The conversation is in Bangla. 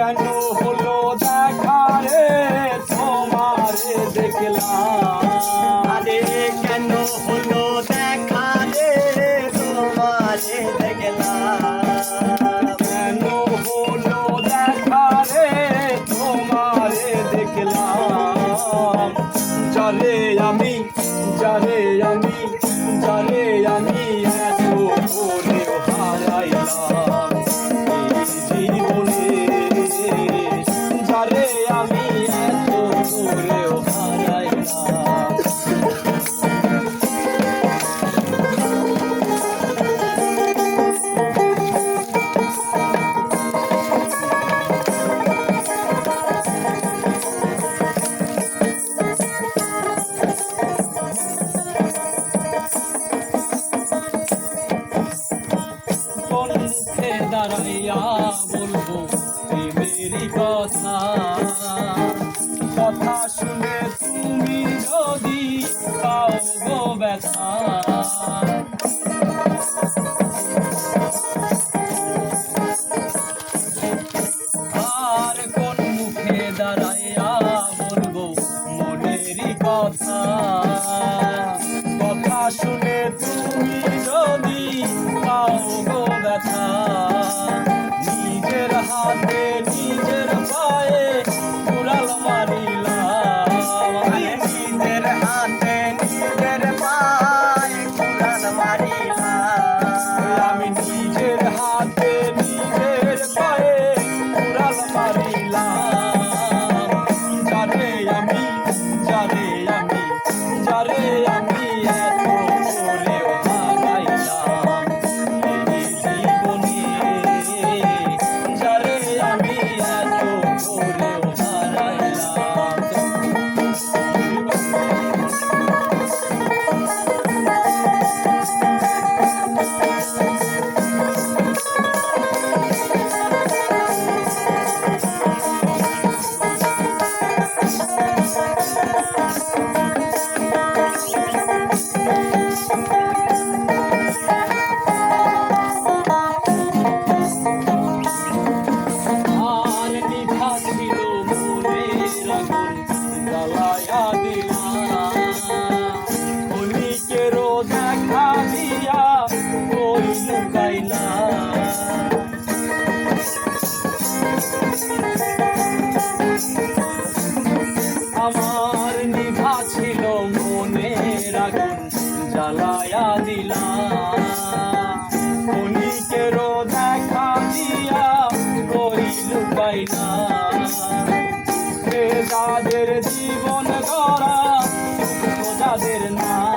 কেন হলো দেখা রে? তোমারে দেখলাম। আরে কেন হলো দেখা রে? তোমারে দেখলাম। কেন হলো দেখা রে? তোমারে দেখলাম। চলে আমি যারে আমি যারে আমি এত করে হারাইলাম। দাঁড়াইয়া বলব প্রেমেরই কথা। আমি আজ জ্বালায়া দিলা। কণিকেরও দেখা দিয়া করিল পাইনা তাদের জীবন করা তাদের না